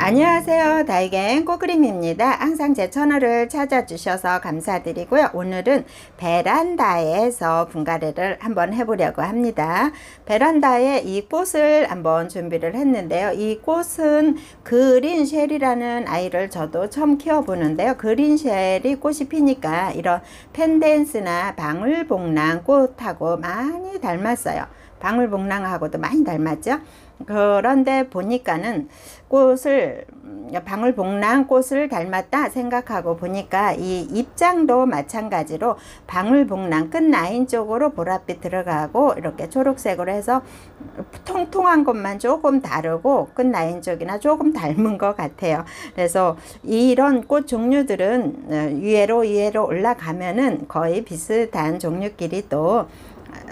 안녕하세요. 다이갱 꼬그림입니다. 항상 제 채널을 찾아주셔서 감사드리고요. 오늘은 베란다에서 분갈이를 한번 해보려고 합니다. 베란다에 이 꽃을 한번 준비를 했는데요. 이 꽃은 그린 쉘이라는 아이를 저도 처음 키워보는데요. 그린 쉘이 꽃이 피니까 이런 펜덴스나 방울복랑 꽃하고 많이 닮았어요. 방울복랑하고도 많이 닮았죠. 그런데 보니까는 꽃을 음, 방울복랑 꽃을 닮았다 생각하고 보니까 이 입장도 마찬가지로 방울복랑 끝 라인 쪽으로 보랏빛 들어가고 이렇게 초록색으로 해서 통통한 것만 조금 다르고 끝 라인 쪽이나 조금 닮은 것 같아요. 그래서 이런 꽃 종류들은 어, 위로 위로 올라가면은 거의 비슷한 종류끼리 또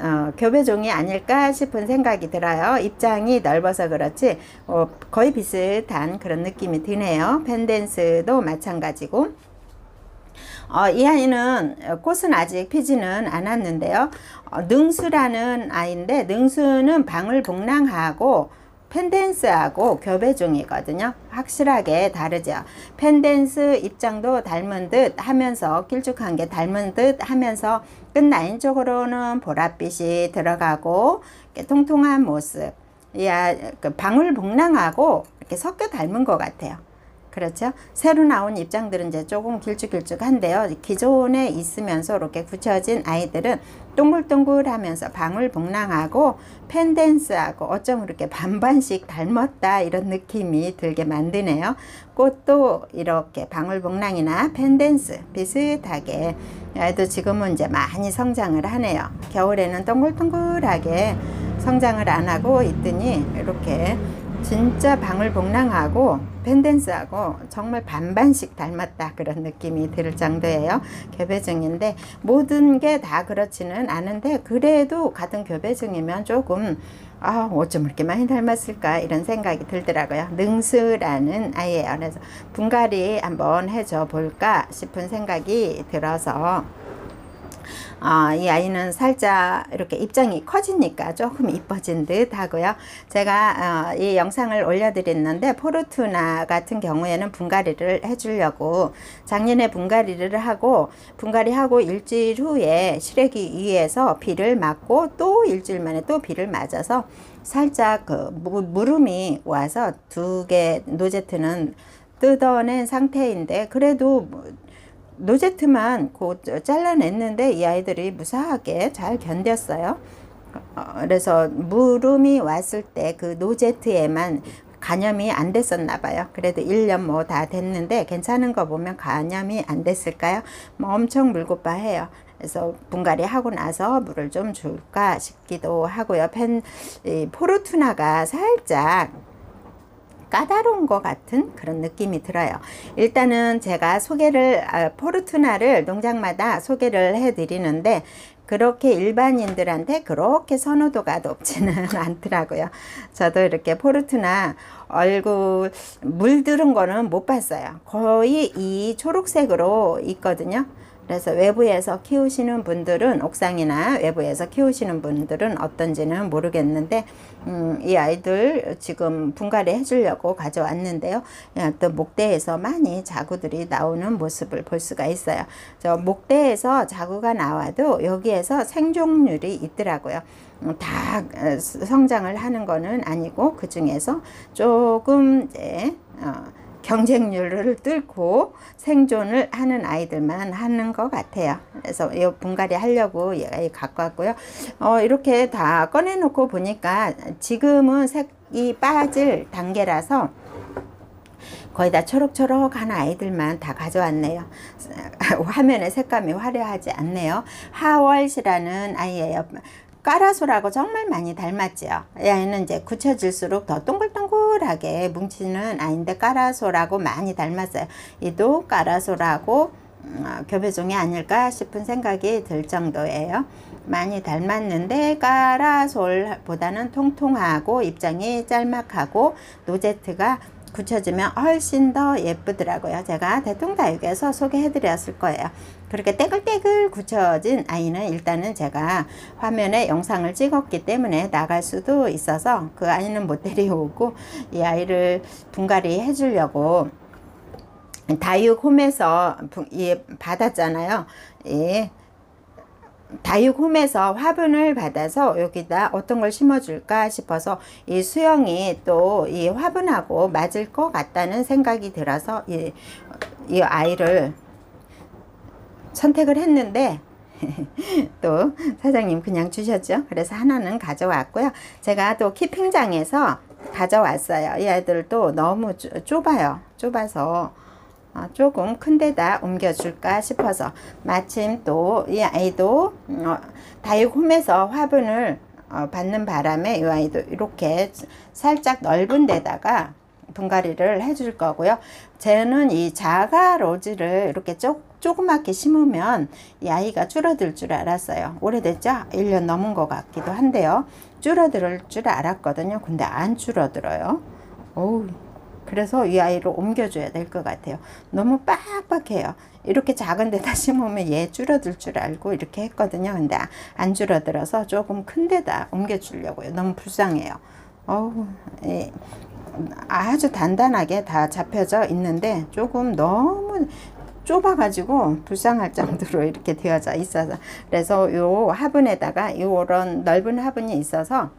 어, 교배종이 아닐까 싶은 생각이 들어요. 입장이 넓어서 그렇지 어, 거의 비슷한 그런 느낌이 드네요. 펜댄스도 마찬가지고 어, 이 아이는 꽃은 아직 피지는 않았는데요. 어, 능수라는 아이인데 능수는 방울복랑하고 펜댄스하고 교배종이거든요. 확실하게 다르죠. 펜댄스 입장도 닮은 듯 하면서 길쭉한 게 닮은 듯 하면서 끝 라인 쪽으로는 보랏빛이 들어가고 통통한 모습. 야, 그 방울복랑하고 이렇게 섞여 닮은 것 같아요. 그렇죠. 새로 나온 입장들은 이제 조금 길쭉길쭉한데요. 기존에 있으면서 이렇게 굳혀진 아이들은 동글동글하면서 방울복랑하고 펜댄스하고 어쩜 이렇게 반반씩 닮았다 이런 느낌이 들게 만드네요. 꽃도 이렇게 방울복랑이나 펜댄스 비슷하게 아이도 지금은 이제 많이 성장을 하네요. 겨울에는 동글동글하게 성장을 안 하고 있더니 이렇게 진짜 방울복랑하고 펜댄스하고 정말 반반씩 닮았다 그런 느낌이 들 정도예요. 교배증인데 모든 게 다 그렇지는 않은데 그래도 같은 교배증이면 조금 아 어쩜 이렇게 많이 닮았을까 이런 생각이 들더라고요. 능수라는 아이예요. 그래서 분갈이 한번 해줘 볼까 싶은 생각이 들어서 어, 이 아이는 살짝 이렇게 입장이 커지니까 조금 이뻐진 듯 하고요. 제가 어, 이 영상을 올려드렸는데 포르투나 같은 경우에는 분갈이를 해주려고 작년에 분갈이를 하고 분갈이하고 일주일 후에 시래기 위에서 비를 맞고 또 일주일 만에 또 비를 맞아서 살짝 그 무름이 와서 두 개 노제트는 뜯어낸 상태인데 그래도 노제트만 곧 잘라냈는데 이 아이들이 무사하게 잘 견뎠어요. 어, 그래서 물음이 왔을 때 그 노제트에만 간염이 안 됐었나 봐요. 그래도 1년 뭐 다 됐는데 괜찮은 거 보면 간염이 안 됐을까요? 뭐 엄청 물고빠 해요. 그래서 분갈이 하고 나서 물을 좀 줄까 싶기도 하고요. 펜, 포르투나가 살짝 까다로운 것 같은 그런 느낌이 들어요. 일단은 제가 소개를 아, 포르투나를 농장마다 소개를 해 드리는데 그렇게 일반인들한테 그렇게 선호도가 높지는 않더라고요. 저도 이렇게 포르투나 얼굴 물들은 거는 못 봤어요. 거의 이 초록색으로 있거든요. 그래서 외부에서 키우시는 분들은 옥상이나 외부에서 키우시는 분들은 어떤지는 모르겠는데 음, 이 아이들 지금 분갈이 해주려고 가져왔는데요. 또 목대에서 많이 자구들이 나오는 모습을 볼 수가 있어요. 저 목대에서 자구가 나와도 여기에서 생존율이 있더라고요. 음, 다 어, 성장을 하는 거는 아니고 그 중에서 조금 이제 어, 경쟁률을 뚫고 생존을 하는 아이들만 하는 것 같아요. 그래서 이 분갈이 하려고 갖고 왔고요. 어, 이렇게 다 꺼내놓고 보니까 지금은 색이 빠질 단계라서 거의 다 초록초록한 아이들만 다 가져왔네요. 화면에 색감이 화려하지 않네요. 하월시라는 아이예요. 까라소라고 정말 많이 닮았죠. 얘는 이제 굳혀질수록 더 동글동글하게 뭉치는 아인데 까라소라고 많이 닮았어요. 이도 까라소라고 음, 어, 교배종이 아닐까 싶은 생각이 들 정도예요. 많이 닮았는데 까라솔보다는 통통하고 입장이 짤막하고 노제트가 굳혀지면 훨씬 더 예쁘더라고요. 제가 대통다육에서 소개해드렸을 거예요. 그렇게 떼글떼글 굳혀진 아이는 일단은 제가 화면에 영상을 찍었기 때문에 나갈 수도 있어서 그 아이는 못 데려오고 이 아이를 분갈이 해주려고 다육홈에서 받았잖아요. 예. 다육홈에서 화분을 받아서 여기다 어떤 걸 심어줄까 싶어서 이 수영이 또 이 화분하고 맞을 것 같다는 생각이 들어서 이, 이 아이를 선택을 했는데 또 사장님 그냥 주셨죠. 그래서 하나는 가져왔고요. 제가 또 키핑장에서 가져왔어요. 이 아이들도 너무 좁- 좁아요. 좁아서 어, 조금 큰 데다 옮겨줄까 싶어서 마침 또 이 아이도 어, 다육홈에서 화분을 어, 받는 바람에 이 아이도 이렇게 살짝 넓은 데다가 분갈이를 해줄 거고요. 쟤는 이 자가 로즈를 이렇게 쪼, 조그맣게 심으면 이 아이가 줄어들 줄 알았어요. 오래됐죠? 1년 넘은 것 같기도 한데요. 줄어들 줄 알았거든요. 근데 안 줄어들어요. 어우, 그래서 이 아이를 옮겨줘야 될 것 같아요. 너무 빡빡해요. 이렇게 작은 데다 심으면 얘 줄어들 줄 알고 이렇게 했거든요. 근데 안 줄어들어서 조금 큰 데다 옮겨주려고요. 너무 불쌍해요. 어우, 예. 아주 단단하게 다 잡혀져 있는데 조금 너무 좁아가지고 불쌍할 정도로 이렇게 되어져 있어서 그래서 요 화분에다가 요런 넓은 화분이 있어서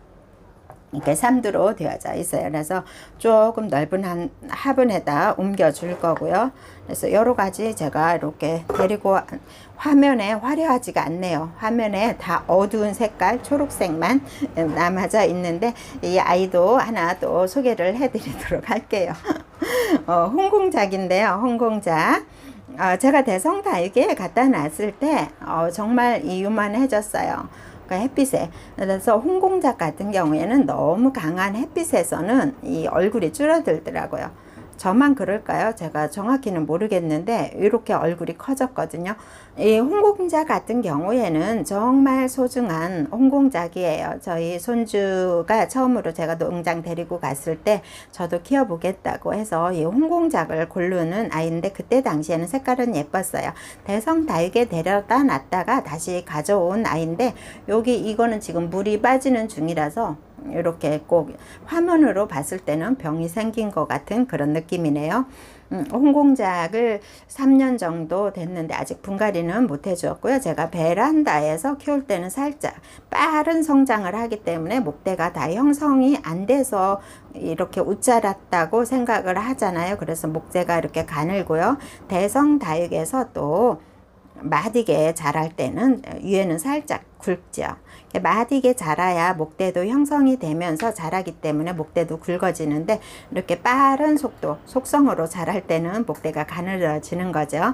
이렇게 삼두로 되어져 있어요. 그래서 조금 넓은 한 화분에다 옮겨 줄 거고요. 그래서 여러 가지 제가 이렇게 데리고 화면에 화려하지가 않네요. 화면에 다 어두운 색깔 초록색만 남아져 있는데 이 아이도 하나 또 소개를 해드리도록 할게요. 어, 홍공작인데요. 홍공작. 어, 제가 대성 다육에 갖다 놨을 때 어, 정말 이유만해졌어요. 그러니까 햇빛에 그래서 홍공작 같은 경우에는 너무 강한 햇빛에서는 이 얼굴이 줄어들더라고요. 저만 그럴까요? 제가 정확히는 모르겠는데 이렇게 얼굴이 커졌거든요. 이 홍공작 같은 경우에는 정말 소중한 홍공작이에요. 저희 손주가 처음으로 제가 농장 데리고 갔을 때 저도 키워보겠다고 해서 이 홍공작을 고르는 아이인데 그때 당시에는 색깔은 예뻤어요. 대성 다육에 데려다 놨다가 다시 가져온 아이인데 여기 이거는 지금 물이 빠지는 중이라서 이렇게 꼭 화면으로 봤을 때는 병이 생긴 것 같은 그런 느낌이네요. 음, 홍공작을 3년 정도 됐는데 아직 분갈이는 못 해주었고요. 제가 베란다에서 키울 때는 살짝 빠른 성장을 하기 때문에 목대가 다 형성이 안 돼서 이렇게 웃자랐다고 생각을 하잖아요. 그래서 목재가 이렇게 가늘고요. 대성 다육에서 또 마디게 자랄 때는 위에는 살짝 굵죠. 마디게 자라야 목대도 형성이 되면서 자라기 때문에 목대도 굵어지는데 이렇게 빠른 속도, 속성으로 자랄 때는 목대가 가늘어지는 거죠.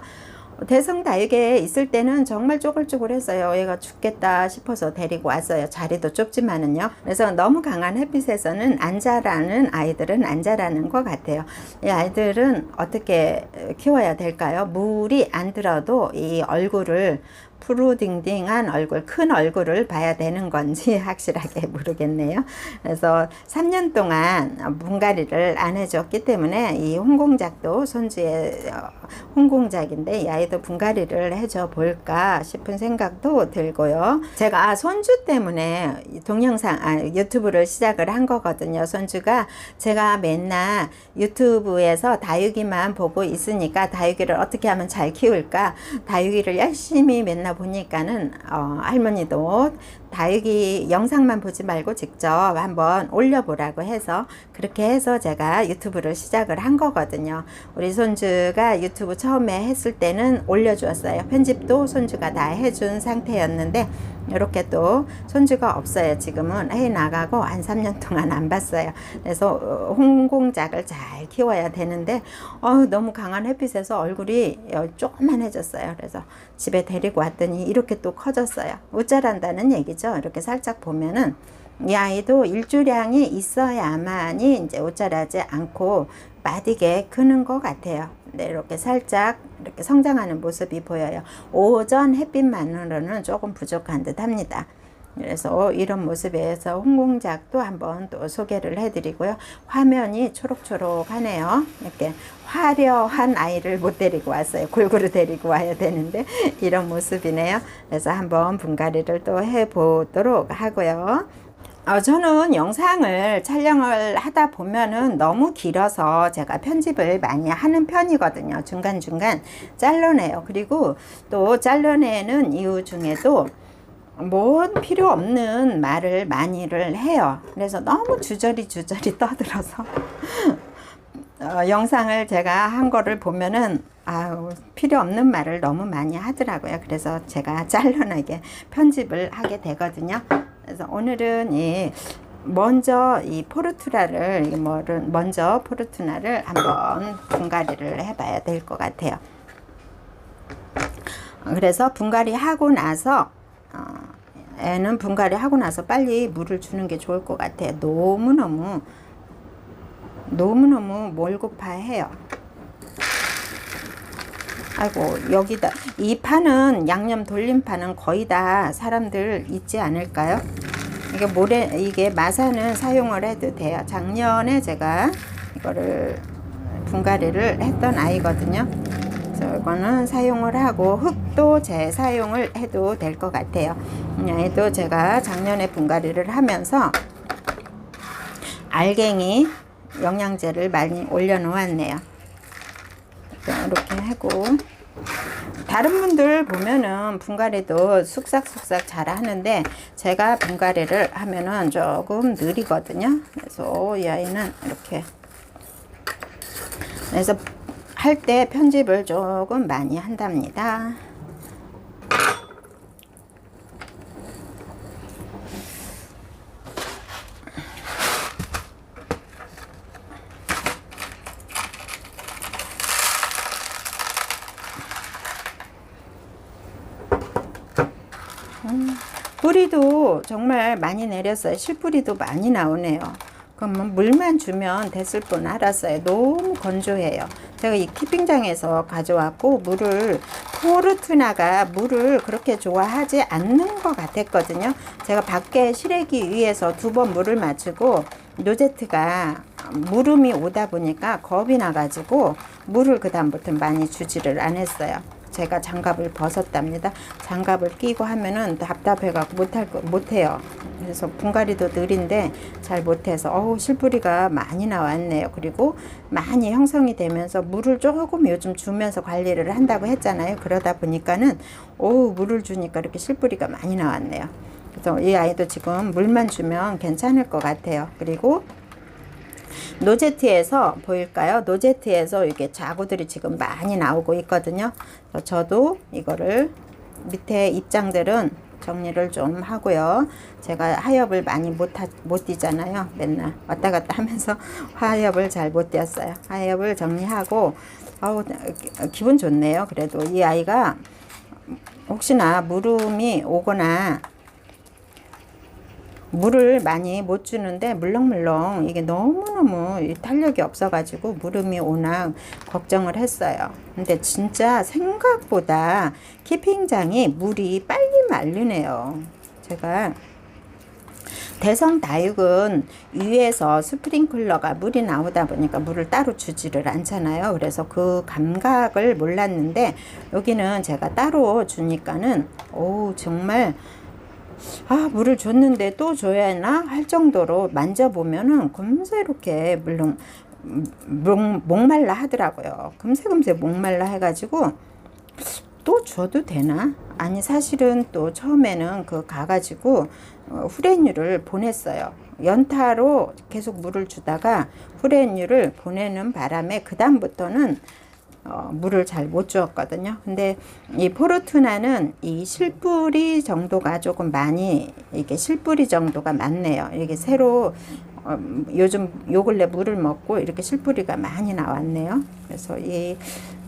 대성 다육에 있을 때는 정말 쪼글쪼글했어요. 얘가 죽겠다 싶어서 데리고 왔어요. 자리도 좁지만은요. 그래서 너무 강한 햇빛에서는 안 자라는 아이들은 안 자라는 것 같아요. 이 아이들은 어떻게 키워야 될까요? 물이 안 들어도 이 얼굴을 푸르딩딩한 얼굴, 큰 얼굴을 봐야 되는 건지 확실하게 모르겠네요. 그래서 3년 동안 분갈이를 안 해줬기 때문에 이 홍공작도 손주의 어, 홍공작인데 이 아이도 분갈이를 해줘 볼까 싶은 생각도 들고요. 제가 손주 때문에 동영상, 아, 유튜브를 시작을 한 거거든요. 손주가 제가 맨날 유튜브에서 다육이만 보고 있으니까 다육이를 어떻게 하면 잘 키울까? 다육이를 열심히 맨날 보니까는 어, 할머니도 다육이 영상만 보지 말고 직접 한번 올려보라고 해서 그렇게 해서 제가 유튜브를 시작을 한 거거든요. 우리 손주가 유튜브 처음에 했을 때는 올려주었어요. 편집도 손주가 다 해준 상태였는데 이렇게 또 손주가 없어요. 지금은 해 나가고 한 3년 동안 안 봤어요. 그래서 어, 홍공작을 잘 키워야 되는데 어, 너무 강한 햇빛에서 얼굴이 어, 조그만해졌어요. 그래서 집에 데리고 왔더니 이렇게 또 커졌어요. 우짜란다는 얘기죠. 이렇게 살짝 보면은 이 아이도 일주량이 있어야만이 이제 옷자라지 않고 마디게 크는 것 같아요. 네, 이렇게 살짝 이렇게 성장하는 모습이 보여요. 오전 햇빛만으로는 조금 부족한 듯 합니다. 그래서 이런 모습에서 홍공작도 한번 또 소개를 해드리고요. 화면이 초록초록하네요. 이렇게 화려한 아이를 못 데리고 왔어요. 골고루 데리고 와야 되는데 이런 모습이네요. 그래서 한번 분갈이를 또 해보도록 하고요. 어, 저는 영상을 촬영을 하다 보면은 너무 길어서 제가 편집을 많이 하는 편이거든요. 중간중간 잘라내요. 그리고 또 잘라내는 이유 중에도 뭔 필요 없는 말을 많이를 해요. 그래서 너무 주저리 주저리 떠들어서 어, 영상을 제가 한 거를 보면은 아유 필요 없는 말을 너무 많이 하더라고요. 그래서 제가 잘라내게 편집을 하게 되거든요. 그래서 오늘은 이 먼저 이 포르투나를 이 뭐를 먼저 포르투나를 한번 분갈이를 해봐야 될 것 같아요. 그래서 분갈이 하고 나서 어, 애는 분갈이 하고 나서 빨리 물을 주는 게 좋을 것 같아요. 너무 너무 너무 너무 몰고파해요. 아이고 여기다 이 파는 양념 돌림파는 거의 다 사람들 있지 않을까요? 이게 모래 이게 마사는 사용을 해도 돼요. 작년에 제가 이거를 분갈이를 했던 아이거든요. 그래서 이거는 사용을 하고 흙도 재사용을 해도 될 것 같아요. 얘도 제가 작년에 분갈이를 하면서 알갱이 영양제를 많이 올려놓았네요. 이렇게 하고 다른 분들 보면은 분갈이도 쑥싹쑥싹 잘 하는데 제가 분갈이를 하면은 조금 느리거든요. 그래서 이 아이는 이렇게 그래서 할 때 편집을 조금 많이 한답니다. 뿌리도 정말 많이 내렸어요. 실뿌리도 많이 나오네요. 그러면 물만 주면 됐을 뿐 알았어요. 너무 건조해요. 제가 이 키핑장에서 가져왔고 물을 포르투나가 물을 그렇게 좋아하지 않는 것 같았거든요. 제가 밖에 실내기 위해서 두 번 물을 맞추고 노제트가 물음이 오다 보니까 겁이 나가지고 물을 그 다음부터 많이 주지를 않았어요. 제가 장갑을 벗었답니다. 장갑을 끼고 하면은 답답해갖고 못할 거 못해요. 그래서 분갈이도 느린데 잘 못해서 어우 실뿌리가 많이 나왔네요. 그리고 많이 형성이 되면서 물을 조금 요즘 주면서 관리를 한다고 했잖아요. 그러다 보니까는 어우 물을 주니까 이렇게 실뿌리가 많이 나왔네요. 그래서 이 아이도 지금 물만 주면 괜찮을 것 같아요. 그리고 노제트에서 보일까요? 노제트에서 이게 자구들이 지금 많이 나오고 있거든요. 저도 이거를 밑에 입장들은 정리를 좀 하고요. 제가 하엽을 많이 못, 하, 못 뛰잖아요. 맨날 왔다 갔다 하면서 하엽을 잘못 뛰었어요. 하엽을 정리하고, 아우, 기분 좋네요. 그래도 이 아이가 혹시나 물음이 오거나 물을 많이 못 주는데 물렁물렁 이게 너무너무 탄력이 없어가지고 물음이 오나 걱정을 했어요. 근데 진짜 생각보다 키핑장이 물이 빨리 마르네요. 제가 대성 다육은 위에서 스프링클러가 물이 나오다 보니까 물을 따로 주지를 않잖아요. 그래서 그 감각을 몰랐는데 여기는 제가 따로 주니까는 오 정말 아 물을 줬는데 또 줘야 하나? 할 정도로 만져보면은 금세 이렇게 물론 목, 목말라 하더라고요. 금세 금세 목말라 해가지고 또 줘도 되나? 아니 사실은 또 처음에는 그 가가지고 어, 후레뉴를 보냈어요. 연타로 계속 물을 주다가 후레뉴를 보내는 바람에 그 다음부터는 어, 물을 잘 못 주었거든요. 근데 이 포르투나는 이 실뿌리 정도가 조금 많이 이게 실뿌리 정도가 많네요. 이게 새로 어, 요즘 요 근래 물을 먹고 이렇게 실뿌리가 많이 나왔네요. 그래서 이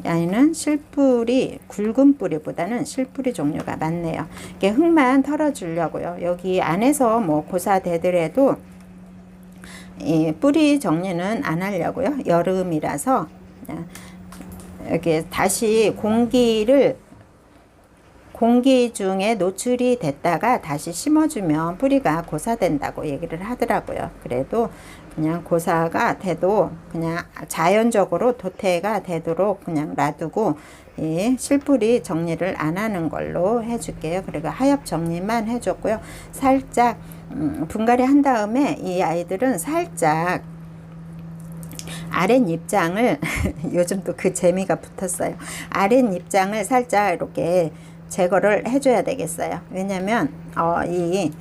아이는 실뿌리 굵은 뿌리보다는 실뿌리 종류가 많네요. 이게 흙만 털어주려고요. 여기 안에서 뭐 고사되더라도 이 뿌리 정리는 안 하려고요. 여름이라서 이렇게 다시 공기를 공기 중에 노출이 됐다가 다시 심어주면 뿌리가 고사된다고 얘기를 하더라고요. 그래도 그냥 고사가 돼도 그냥 자연적으로 도태가 되도록 그냥 놔두고 이 실뿌리 정리를 안 하는 걸로 해줄게요. 그리고 하엽 정리만 해줬고요. 살짝 음, 분갈이 한 다음에 이 아이들은 살짝 아랫 입장을 요즘 또 그 재미가 붙었어요. 아랫 입장을 살짝 이렇게 제거를 해줘야 되겠어요. 왜냐면 어, 이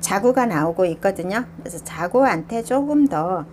자구가 나오고 있거든요. 그래서 자구한테 조금 더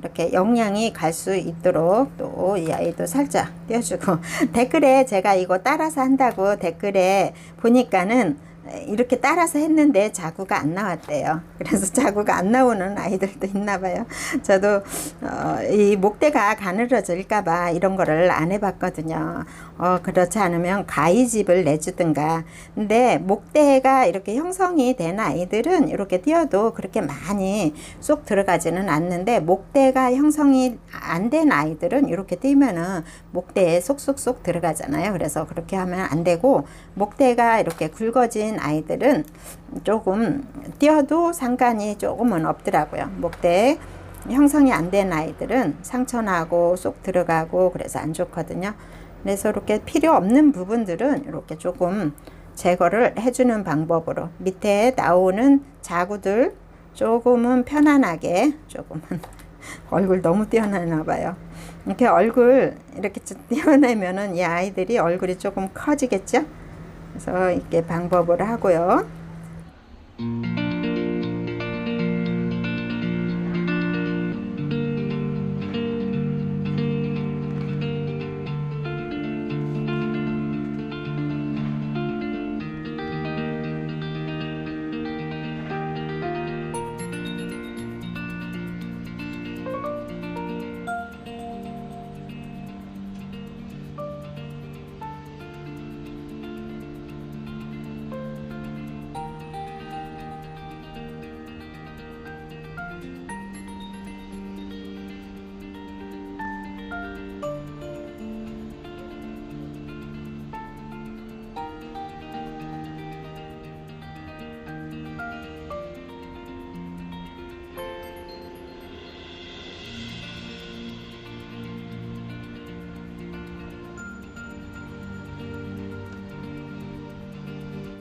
이렇게 영양이 갈 수 있도록 또 이 아이도 살짝 띄워주고 댓글에 제가 이거 따라서 한다고 댓글에 보니까는 이렇게 따라서 했는데 자구가 안 나왔대요. 그래서 자구가 안 나오는 아이들도 있나 봐요. 저도 어, 이 목대가 가늘어질까 봐 이런 거를 안 해봤거든요. 어, 그렇지 않으면 가위집을 내주든가. 근데 목대가 이렇게 형성이 된 아이들은 이렇게 띄어도 그렇게 많이 쏙 들어가지는 않는데 목대가 형성이 안 된 아이들은 이렇게 띄면은 목대에 쏙쏙쏙 들어가잖아요. 그래서 그렇게 하면 안 되고 목대가 이렇게 굵어진 아이들은 조금 띄어도 상관이 조금은 없더라고요. 목대 형성이 안 된 아이들은 상처나고 쏙 들어가고 그래서 안 좋거든요. 그래서 이렇게 필요 없는 부분들은 이렇게 조금 제거를 해주는 방법으로 밑에 나오는 자구들 조금은 편안하게 조금은 얼굴 너무 띄어나나 봐요. 이렇게 얼굴 이렇게 좀 띄어내면은 이 아이들이 얼굴이 조금 커지겠죠? 그래서 이렇게 방법을 하고요.